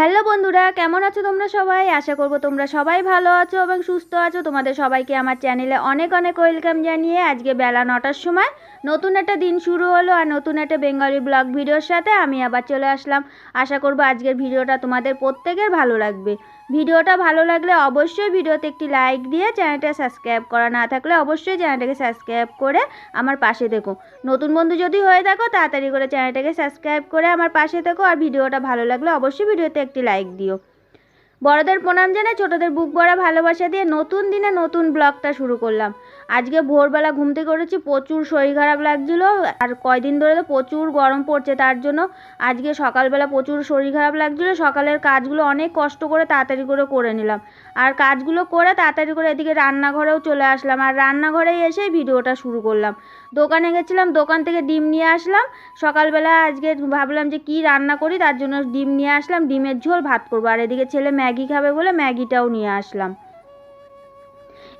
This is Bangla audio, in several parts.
হ্যালো বন্ধুরা, কেমন আছো তোমরা সবাই? আশা করব তোমরা সবাই ভালো আছো এবং সুস্থ আছো। তোমাদের সবাইকে আমার চ্যানেলে অনেক অনেক ওয়েলকাম জানিয়ে আজকে বেলা নটার সময় নতুন একটা দিন শুরু হলো আর নতুন একটা বেঙ্গলি ব্লগ ভিডিওর সাথে আমি আবার চলে আসলাম। আশা করব আজকের ভিডিওটা তোমাদের প্রত্যেকের ভালো লাগবে। ভিডিওটা ভালো লাগলে অবশ্যই ভিডিওতে একটি লাইক দিয়ে চ্যানেলটা সাবস্ক্রাইব করা না থাকলে অবশ্যই চ্যানেলটাকে সাবস্ক্রাইব করে আমার পাশে দেখো নতুন বন্ধু যদি হয়ে থাকো, তাড়াতাড়ি করে চ্যানেলটাকে সাবস্ক্রাইব করে আমার পাশে থেকো আর ভিডিওটা ভালো লাগলে অবশ্যই ভিডিওতে একটি লাইক দিও। বড়দের প্রণাম জানাই ছোটদের বুক ভরা ভালোবাসা দিয়ে নতুন দিনে নতুন ব্লগটা শুরু করলাম। আজকে ভোরবেলা ঘুম থেকে উঠেছি, প্রচুর শরীর খারাপ লাগছিল আর কয়দিন ধরে তো প্রচুর গরম পড়ছে, তার জন্য আজকে সকালবেলা প্রচুর শরীর খারাপ লাগছিল, সকালের কাজগুলো অনেক কষ্ট করে তাড়াতাড়ি করে করে নিলাম। আর কাজগুলো করে তাড়াতাড়ি করে এদিকে রান্নাঘরেও চলে আসলাম আর রান্নাঘরে এসেই ভিডিওটা শুরু করলাম। দোকানে গেছিলাম, দোকান থেকে ডিম নিয়ে আসলাম, সকালবেলা আজকে ভাবলাম যে কি রান্না করি, তার জন্য ডিম নিয়ে আসলাম, ডিমের ঝোল ভাত করব। আর এদিকে ছেলে ম্যাগি খাবে বলে ম্যাগিটাও নিয়ে আসলাম।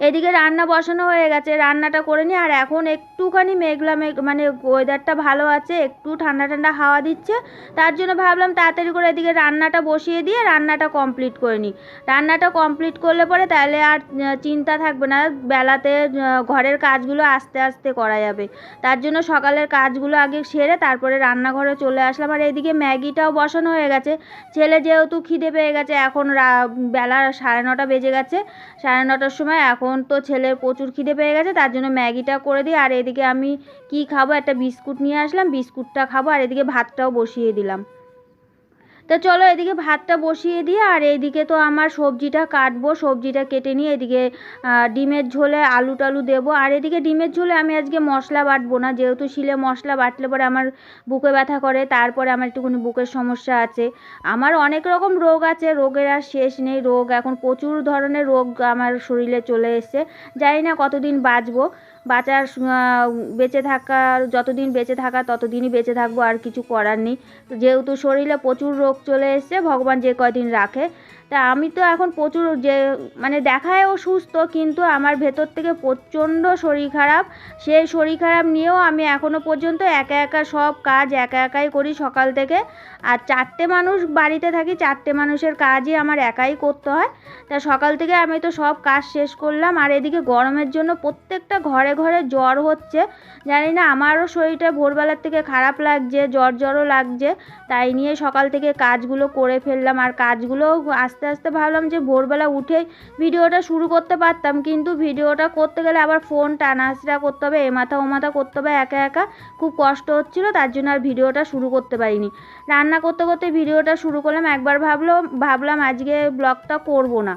এদিকে রান্না বসানো হয়ে গেছে, রান্নাটা করে নিই আর এখন একটুখানি মেঘলা মেঘ মানে ওয়েদারটা ভালো আছে, একটু ঠান্ডা ঠান্ডা হাওয়া দিচ্ছে, তার জন্য ভাবলাম তাড়াতাড়ি করে এদিকে রান্নাটা বসিয়ে দিয়ে রান্নাটা কমপ্লিট করে নিই রান্নাটা কমপ্লিট করলে পরে তাহলে আর চিন্তা থাকবে না, বেলাতে ঘরের কাজগুলো আস্তে আস্তে করা যাবে। তার জন্য সকালের কাজগুলো আগে সেরে তারপরে রান্নাঘরে চলে আসলাম, আর এদিকে ম্যাগিটাও বসানো হয়ে গেছে। ছেলে যেহেতু খিদে পেয়ে গেছে, এখন বেলা সাড়ে নটা বেজে গেছে, সাড়ে নটার সময় এখন তো ছেলের প্রচুর খিদে পেয়ে গেছে, তার জন্য ম্যাগিটা করে দিই। আর এদিকে আমি কি খাব? একটা বিস্কুট নিয়ে আসলাম, বিস্কুটটা খাব, আর এদিকে ভাতটাও বসিয়ে দিলাম। তো চলো এদিকে ভাতটা বসিয়ে দিয়ে আর এইদিকে তো আমার সবজিটা কাটবো, সবজিটা কেটে নিয়ে এদিকে ডিমের ঝোলে আলু টালু দেবো। আর এদিকে ডিমের ঝোলে আমি আজকে মশলা বাটবো না, যেহেতু শিলে মশলা বাটলে পরে আমার বুকে ব্যথা করে, তারপরে আমার একটুখানি বুকের সমস্যা আছে। আমার অনেক রকম রোগ আছে, রোগের আর শেষ নেই, রোগ এখন প্রচুর ধরনের রোগ আমার শরীরে চলে এসছে। জানি না কতদিন বাঁচবো। বাঁচার বেঁচে থাকার, যতদিন বেঁচে থাকা ততদিনই বেঁচে থাকব, আর কিছু করার নেই। যেহেতু শরীরে প্রচুর রোগ চলে এসছে, ভগবান যে কয়দিন রাখে তা আমি তো এখন প্রচুর যে মানে দেখায়ও সুস্থ, কিন্তু আমার ভেতর থেকে প্রচণ্ড শরীর খারাপ। সেই শরীর খারাপ নিয়েও আমি এখনও পর্যন্ত একা একা সব কাজ একা একাই করি সকাল থেকে। আর চারটে মানুষ বাড়িতে থাকি, চারটে মানুষের কাজই আমার একাই করতে হয়। তা সকাল থেকে আমি তো সব কাজ শেষ করলাম। আর এদিকে গরমের জন্য প্রত্যেকটা ঘরে ঘরে জ্বর হচ্ছে। জানি না, আমারও শরীরটা ভোরবেলার থেকে খারাপ লাগছে, জ্বর জ্বরও লাগছে। তাই নিয়ে সকাল থেকে কাজগুলো করে ফেললাম। আর কাজগুলো আস্তে আস্তে আস্তে ভাবলাম যে ভোরবেলা উঠেই ভিডিওটা শুরু করতে পারতাম, কিন্তু ভিডিওটা করতে গেলে আবার ফোন টানাসরা করতে হবে, এ মাথা ও মাথা করতে হবে, একা একা খুব কষ্ট হচ্ছিল, তার জন্য আর ভিডিওটা শুরু করতে পারিনি। রান্না করতে করতে ভিডিওটা শুরু করলাম, একবার ভাবলো, ভাবলাম আজকে ব্লগটা করব না।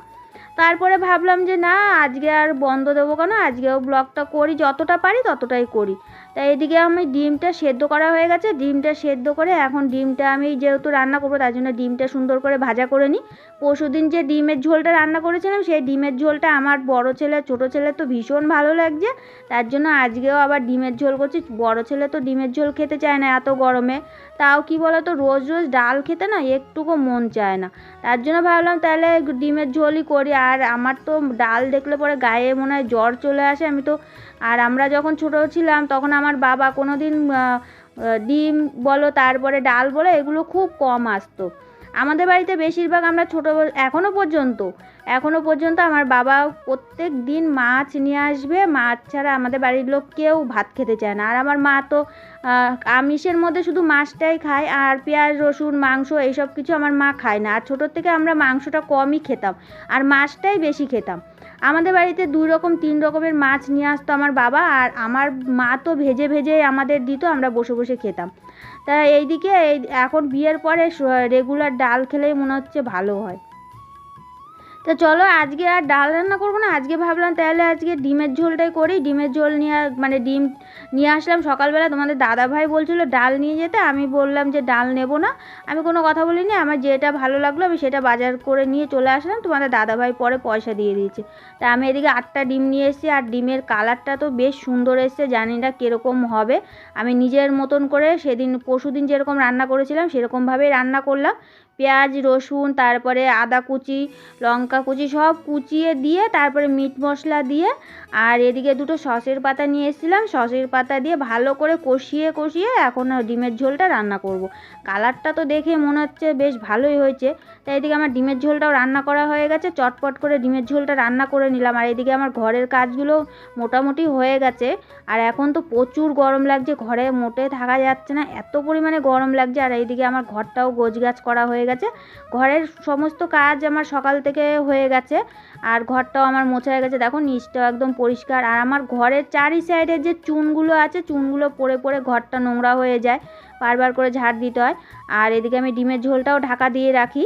তারপরে ভাবলাম যে না, আজকে আর বন্ধ দেবো কেন? আজকেও ব্লগটা করি, যতটা পারি ততটাই করি। তাই এদিকে আমি ডিমটা সেদ্ধ করা হয়ে গেছে। ডিমটা সেদ্ধ করে এখন ডিমটা আমি যেহেতু রান্না করব, তার জন্য ডিমটা সুন্দর করে ভাজা করে নিই। পরশুদিন যে ডিমের ঝোলটা রান্না করেছিলাম, সেই ডিমের ঝোলটা আমার বড় ছেলে, ছোট ছেলে তো ভীষণ ভালো লাগছে। তার জন্য আজকেও আবার ডিমের ঝোল করছি। বড় ছেলে তো ডিমের ঝোল খেতে চায় না এত গরমে। তাও কি বলতো, রোজ রোজ ডাল খেতে না একটুকু মন চায় না। তার জন্য ভাবলাম তাহলে ডিমের ঝোলই করি। আর আমার তো ডাল দেখলে পরে গায়ে মনে হয় জ্বর চলে আসে। আমি তো, আর আমরা যখন ছোটো ছিলাম, তখন আমার বাবা কোনো দিন ডিম বলো, তারপরে ডাল বলো, এগুলো খুব কম আসতো। আমাদের বাড়িতে বেশিরভাগ আমরা ছোটো এখনও পর্যন্ত এখনও পর্যন্ত আমার বাবা প্রত্যেক দিন মাছ নিয়ে আসবে। মাছ ছাড়া আমাদের বাড়ির লোক কেউ ভাত খেতে চায় না। আর আমার মা তো আমিষের মধ্যে শুধু মাছটাই খায়, আর পেঁয়াজ, রসুন, মাংস এইসব কিছু আমার মা খায় না। আর ছোটোর থেকে আমরা মাংসটা কমই খেতাম, আর মাছটাই বেশি খেতাম। আমাদের বাড়িতে দুই রকম, তিন রকমের মাছ নিয়ে আসতো আমার বাবা আর আমার মা তো ভেজে ভেজে আমাদের দিত, আমরা বসে বসে খেতাম। তা এইদিকে এই, এখন বিয়ের পরে রেগুলার ডাল খেলেই মনে হচ্ছে ভালো হয়। তা চলো আজকে আর ডাল রান্না করব না, আজকে ভাবলাম তাহলে আজকে ডিমের ঝোলটাই করি। ডিমের ঝোল নিয়ে মানে ডিম নিয়ে আসলাম সকালবেলা, তোমাদের দাদা ভাই বলছিল ডাল নিয়ে যেতে, আমি বললাম যে ডাল নেব না। আমি কোনো কথা বলিনি, আমার যেটা ভালো লাগল আমি সেটা বাজার করে নিয়ে চলে আসলাম, তোমাদের দাদা ভাই পরে পয়সা দিয়ে দিয়েছে। তা আমি এদিকে আটটা ডিম নিয়ে এসেছি, আর ডিমের কালারটা তো বেশ সুন্দর এসছে, জানি না কীরকম হবে। আমি নিজের মতন করে সেদিন পরশু দিন যেরকম রান্না করেছিলাম, সেরকমভাবেই রান্না করলাম। পেঁয়াজ, রসুন, তারপরে আদা কুচি, লঙ্কা কুচি সব কুচিয়ে দিয়ে তারপরে মিট মশলা দিয়ে আর এদিকে দুটো সসের পাতা নিয়ে এসেছিলাম। সসের পাতা দিয়ে ভালো করে কষিয়ে কষিয়ে এখন ডিমের ঝোলটা রান্না করব। কালারটা তো দেখে মনে হচ্ছে বেশ ভালোই হয়েছে। তাই এদিকে আমার ডিমের ঝোলটাও রান্না করা হয়ে গেছে। চটপট করে ডিমের ঝোলটা রান্না করে নিলাম। আর এদিকে আমার ঘরের কাজগুলো মোটামুটি হয়ে গেছে। আর এখন তো প্রচুর গরম লাগছে। ঘরে মোটে থাকা যাচ্ছে না। এত পরিমাণে গরম লাগছে। আর এইদিকে আমার ঘরটাও গোছগাছ করা হয়ে গেছে। ঘরের সমস্ত কাজ আমার সকাল থেকে হয়ে গেছে। আর ঘরটাও আমার মোছা হয়ে গেছে। দেখো নিচটাও একদম পরিষ্কার। আর আমার ঘরের চারি সাইডে যে চুনগুলো আছে, চুনগুলো পড়ে পড়ে ঘরটা নোংরা হয়ে যায়। বারবার করে ঝাড় দিতে হয়। আর এদিকে আমি ডিমের ঝোলটাও ঢাকা দিয়ে রাখি।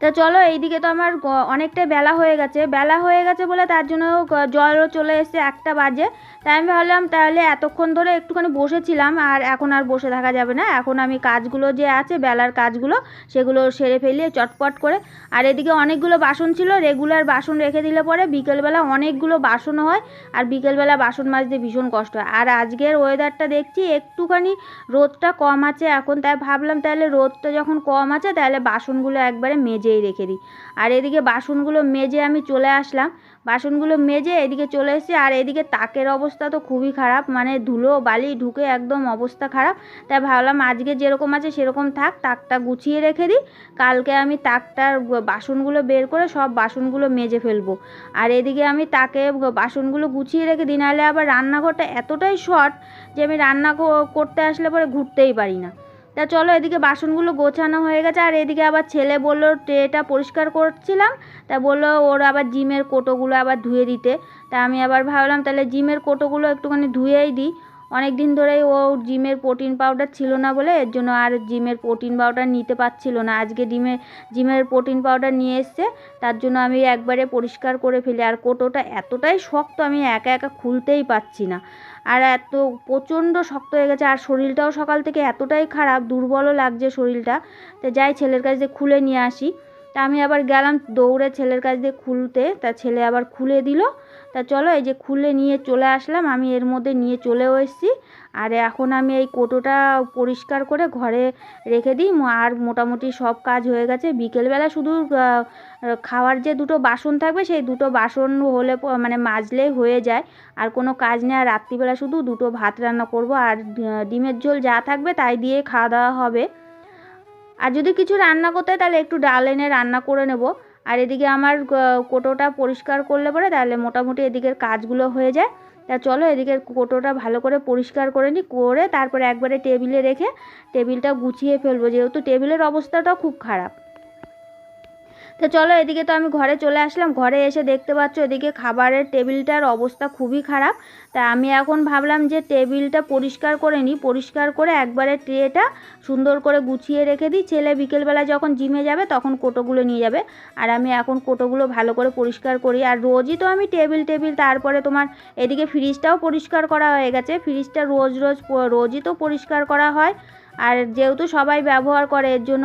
তা চলো, এইদিকে তো আমার অনেকটাই বেলা হয়ে গেছে। বেলা হয়ে গেছে বলে তার জন্য জলও চলে এসেছে। একটা বাজে। তাই আমি ভাবলাম তাহলে এতক্ষণ ধরে একটুখানি বসেছিলাম আর এখন আর বসে থাকা যাবে না। এখন আমি কাজগুলো যে আছে, বেলার কাজগুলো, সেগুলো সেরে ফেলিয়ে চটপট করে, আর এদিকে অনেকগুলো বাসন ছিল, রেগুলার বাসন রেখে দিলে পরে বিকেলবেলা অনেকগুলো বাসনও হয় আর বিকেলবেলা বাসন মাজতে ভীষণ কষ্ট হয়। আর আজকের ওয়েদারটা দেখছি একটুখানি রোদটা কম আছে এখন, তাই ভাবলাম তাহলে রোদটা যখন কম আছে তাহলে বাসনগুলো একবারে মেজেই রেখে দিই। আর এদিকে বাসনগুলো মেজে আমি চলে আসলাম। বাসনগুলো মেজে এদিকে চলে এসেছি। আর এদিকে তাকের অবস্থা তো খুবই খারাপ। মানে ধুলো, বালি ঢুকে একদম অবস্থা খারাপ। তাই ভাবলাম আজকে যেরকম আছে সেরকম থাক, তাকটা গুছিয়ে রেখে দিই। কালকে আমি তাকটার বাসনগুলো বের করে সব বাসনগুলো মেজে ফেলব। আর এদিকে আমি তাকে বাসনগুলো গুছিয়ে রেখে দিই। নাহলে আবার রান্নাঘরটা এতটাই শর্ট যে আমি রান্না করতে আসলে পরে ঘুরতেই পারি না। তা চলো এদিকে বাসনগুলো গোছানো হয়ে গেছে, আর এদিকে আবার ছেলে বলল, ট্রেটা পরিষ্কার করছিলাম। তা বলল, ওর আবার জিমের কোটোগুলো আবার ধুয়ে দিতে। তা আমি আবার ভাবলাম, তাহলে জিমের কোটোগুলো একটুখানি ধুয়েই দিই। অনেক দিন ধরেই ও জিমের প্রোটিন পাউডার ছিল না বলে এর জন্য আর জিমের প্রোটিন পাউডার নিতে পারছিল না। আজকে ডিমের জিমের প্রোটিন পাউডার নিয়ে এসছে, তার জন্য আমি একবারে পরিষ্কার করে ফেলি। আর কোটোটা এতটাই শক্ত আমি একা একা খুলতেই পারছি না। আর এত প্রচণ্ড শক্ত হয়ে গেছে, আর শরীরটাও সকাল থেকে এতটাই খারাপ, দুর্বলও লাগছে শরীরটা। তো যাই ছেলের কাছে খুলে নিয়ে আসি। তা আমি আবার গেলাম দৌড়ে ছেলের কাছ দিয়ে খুলতে, তা ছেলে আবার খুলে দিল। তা চলো এই যে খুলে নিয়ে চলে আসলাম, আমি এর মধ্যে নিয়ে চলেও এসেছি। আর এখন আমি এই কোটোটা পরিষ্কার করে ঘরে রেখে দিই আর মোটামুটি সব কাজ হয়ে গেছে। বিকেলবেলা শুধু খাওয়ার যে দুটো বাসন থাকবে, সেই দুটো বাসন হলে মানে মাজলেই হয়ে যায়। আর কোনো কাজ নেই, আর রাত্রিবেলা শুধু দুটো ভাত রান্না করব। আর ডিমের ঝোল যা থাকবে তাই দিয়ে খাওয়া দাওয়া হবে। আর যদি কিছু রান্না করতে হয়, তাহলে একটু ডাল এনে রান্না করে নেব। আর এদিকে আমার কোটোটা পরিষ্কার করলে পরে তাহলে মোটামুটি এদিকের কাজগুলো হয়ে যায়। তা চলো এদিকে কোটোটা ভালো করে পরিষ্কার করে নিই, করে তারপরে একবারে টেবিলে রেখে টেবিলটা গুছিয়ে ফেলব। যেহেতু টেবিলের অবস্থাটাও খুব খারাপ। তো চলো এদিকে তো আমি ঘরে চলে আসলাম। ঘরে এসে দেখতে পাচ্ছ এদিকে খাবারের টেবিলটার অবস্থা খুবই খারাপ। তা আমি এখন ভাবলাম যে টেবিলটা পরিষ্কার করে নিই। পরিষ্কার করে একবারে ট্রেটা সুন্দর করে গুছিয়ে রেখে দিই। ছেলে বিকেলবেলা যখন জিমে যাবে তখন কোটোগুলো নিয়ে যাবে। আর আমি এখন কোটোগুলো ভালো করে পরিষ্কার করি। আর রোজই তো আমি টেবিল টেবিল, তারপরে তোমার এদিকে ফ্রিজটাও পরিষ্কার করা হয়ে গেছে। ফ্রিজটা রোজ রোজ, রোজই তো পরিষ্কার করা হয়। আর যেহেতু সবাই ব্যবহার করে, এর জন্য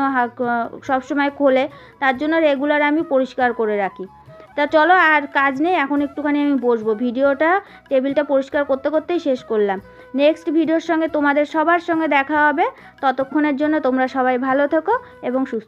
সবসময় খোলে, তার জন্য রেগুলার আমি পরিষ্কার করে রাখি। তা চলো আর কাজ নেই, এখন একটুখানি আমি বসবো। ভিডিওটা, টেবিলটা পরিষ্কার করতে করতেই শেষ করলাম। নেক্সট ভিডিওর সঙ্গে তোমাদের সবার সঙ্গে দেখা হবে। ততক্ষণের জন্য তোমরা সবাই ভালো থেকো এবং সুস্থ